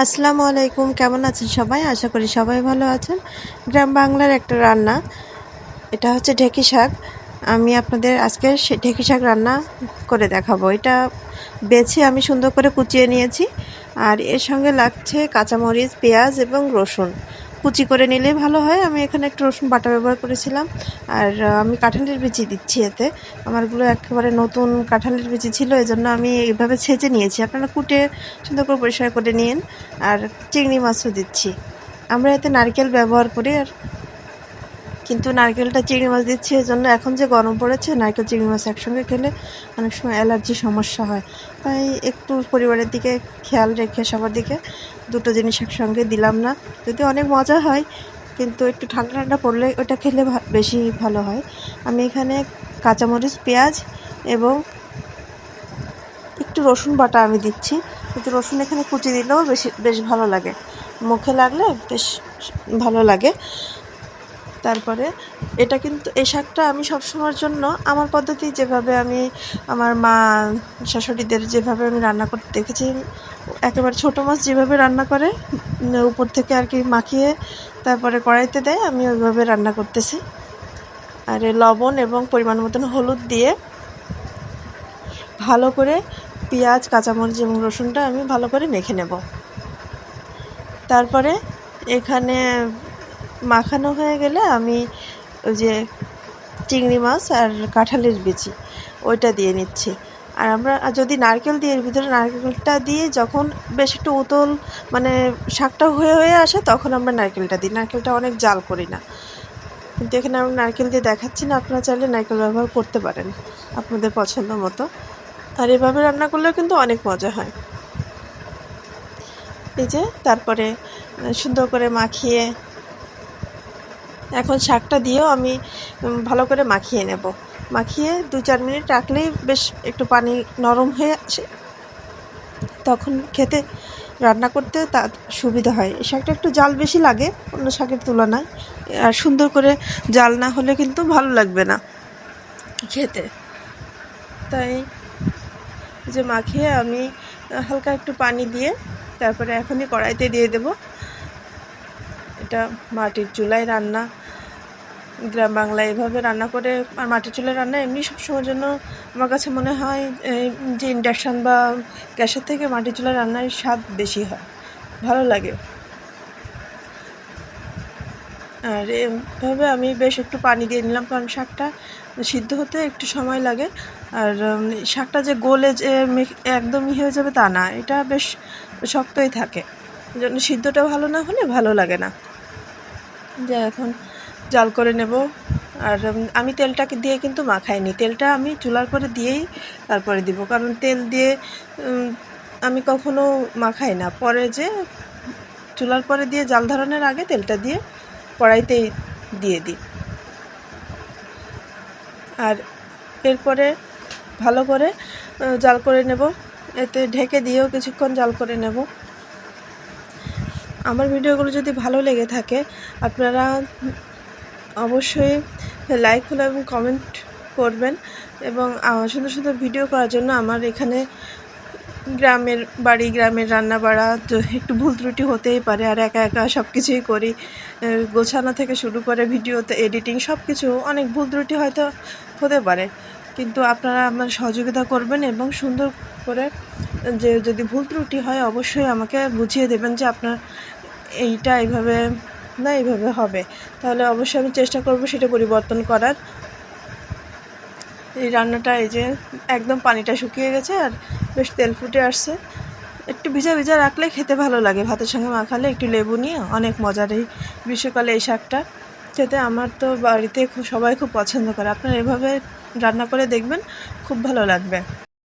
আসসালামু আলাইকুম, কেমন আছেন সবাই? আশা করি সবাই ভালো আছেন। গ্রাম বাংলার একটা রান্না, এটা হচ্ছে ঢেঁকি শাক। আমি আপনাদের আজকে সে ঢেকি শাক রান্না করে দেখাবো। এটা বেছে আমি সুন্দর করে কুচিয়ে নিয়েছি, আর এর সঙ্গে লাগছে কাঁচামরিচ, পেঁয়াজ এবং রসুন। কুচি করে নিলে ভালো হয়। আমি এখানে একটু রসুন বাটা ব্যবহার করেছিলাম। আর আমি কাঁঠালের বিচি দিচ্ছি এতে। আমারগুলো একেবারে নতুন কাঁঠালের বিচি ছিল এই জন্য আমি এইভাবে ছেঁচে নিয়েছি। আপনারা কুটে সুন্দর করে পরিষ্কার করে নিন। আর চিংড়ি মাছও দিচ্ছি। আমরা এতে নারকেল ব্যবহার করি, আর কিন্তু নারকেলটা চিংড়ি মাছ দিচ্ছি এই জন্য এখন যে গরম পড়েছে, নারকেল চিংড়ি মাছ একসঙ্গে খেলে অনেক সময় অ্যালার্জি সমস্যা হয়। তাই একটু পরিবারের দিকে খেয়াল রেখে, সবার দিকে দুটো জিনিস একসঙ্গে দিলাম না। যদি অনেক মজা হয়, কিন্তু একটু ঠান্ডা ঠান্ডা পড়লে ওটা খেলে বেশি ভালো হয়। আমি এখানে কাঁচামরিচ, পেঁয়াজ এবং একটু রসুন বাটা আমি দিচ্ছি। কিন্তু রসুন এখানে কুচি দিলেও বেশি, বেশ ভালো লাগে। মুখে লাগলে বেশ ভালো লাগে। তারপরে এটা কিন্তু, এই শাকটা আমি সবসময়ের জন্য আমার পদ্ধতি যেভাবে আমি আমার মা, শাশুড়িদের যেভাবে আমি রান্না করতে দেখেছি, একেবারে ছোটো মাছ যেভাবে রান্না করে উপর থেকে আর কি মাখিয়ে তারপরে কড়াইতে দেয়, আমি ওইভাবে রান্না করতেছি। আর লবণ এবং পরিমাণ মতন হলুদ দিয়ে ভালো করে পেঁয়াজ, কাঁচামরিচ এবং রসুনটা আমি ভালো করে মেখে নেব। তারপরে এখানে মাখানো হয়ে গেলে আমি ওই যে চিংড়ি মাছ আর কাঁঠালের বিচি, ওইটা দিয়ে নিচ্ছি। আর আমরা যদি নারকেল দিয়ে ভিতরে নারকেলটা দিয়ে যখন বেশ একটু উতল মানে শাকটা হয়ে হয়ে আসে, তখন আমরা নারকেলটা দিই। নারকেলটা অনেক জাল করি না। কিন্তু এখানে আমরা নারকেল দিয়ে দেখাচ্ছি না, আপনারা চাইলে নারকেল ব্যবহার করতে পারেন আপনাদের পছন্দ মতো। আর এভাবে রান্না করলেও কিন্তু অনেক মজা হয়। এই যে, তারপরে সুন্দর করে মাখিয়ে এখন শাকটা দিয়েও আমি ভালো করে মাখিয়ে নেব। মাখিয়ে দু চার মিনিট রাখলেই বেশ একটু পানি নরম হয়ে আসে। তখন খেতে, রান্না করতে তা সুবিধা হয়। এই শাকটা একটু জাল বেশি লাগে অন্য শাকের তুলনায়। আর সুন্দর করে জাল না হলে কিন্তু ভালো লাগবে না খেতে। তাই যে মাখিয়ে আমি হালকা একটু পানি দিয়ে তারপরে এখনই কড়াইতে দিয়ে দেব। এটা মাটির চুলায় রান্না। গ্রাম বাংলায় এভাবে রান্না করে আর মাটির চুলায় রান্না এমনি সবসময়ের জন্য আমার কাছে মনে হয় যে ইন্ডাকশান বা গ্যাসের থেকে মাটির চুলায় রান্নার স্বাদ বেশি হয়। ভালো লাগে। আর এভাবে আমি বেশ একটু পানি দিয়ে নিলাম কারণ শাকটা সিদ্ধ হতে একটু সময় লাগে। আর শাকটা যে গোলে যে একদমই হয়ে যাবে তা না, এটা বেশ শক্তই থাকে। জন্য সিদ্ধটা ভালো না হলে ভালো লাগে না। যে এখন জাল করে নেব। আর আমি তেলটাকে দিয়ে কিন্তু মাখাইনি। তেলটা আমি চুলার পরে দিয়েই তারপরে দিব। কারণ তেল দিয়ে আমি কখনো মাখাই না। পরে যে চুলার পরে দিয়ে জাল ধরানোর আগে তেলটা দিয়ে কড়াইতেই দিয়ে দিই। আর এরপরে ভালো করে জাল করে নেব। এতে ঢেকে দিয়েও কিছুক্ষণ জাল করে নেব। আমার ভিডিওগুলো যদি ভালো লেগে থাকে, আপনারা অবশ্যই লাইক হলো এবং কমেন্ট করবেন এবং সুন্দর সুন্দর ভিডিও করার জন্য আমার এখানে গ্রামের বাড়ি, গ্রামের রান্না বাড়া তো একটু ভুল ত্রুটি হতেই পারে আর একা একা সব কিছুই করি গোছানো থেকে শুরু করে ভিডিওতে এডিটিং সব কিছু অনেক ভুল ত্রুটি হয়তো হতে পারে। কিন্তু আপনারা আমার সহযোগিতা করবেন এবং সুন্দর করে যে যদি ভুল ত্রুটি হয় অবশ্যই আমাকে বুঝিয়ে দেবেন যে আপনার এইটা এইভাবে না এইভাবে হবে। তাহলে অবশ্যই আমি চেষ্টা করব সেটা পরিবর্তন করার। এই রান্নাটা এই যে একদম পানিটা শুকিয়ে গেছে আর বেশ তেল ফুটে আসছে। একটু ভিজা ভিজা রাখলে খেতে ভালো লাগে। ভাতের সঙ্গে মাখালে একটু লেবু নিয়ে অনেক মজার এই গ্রীষ্মকালে এই শাকটা। খেতে আমার তো বাড়িতে খুব সবাই খুব পছন্দ করে। আপনারা এভাবে রান্না করে দেখবেন, খুব ভালো লাগবে।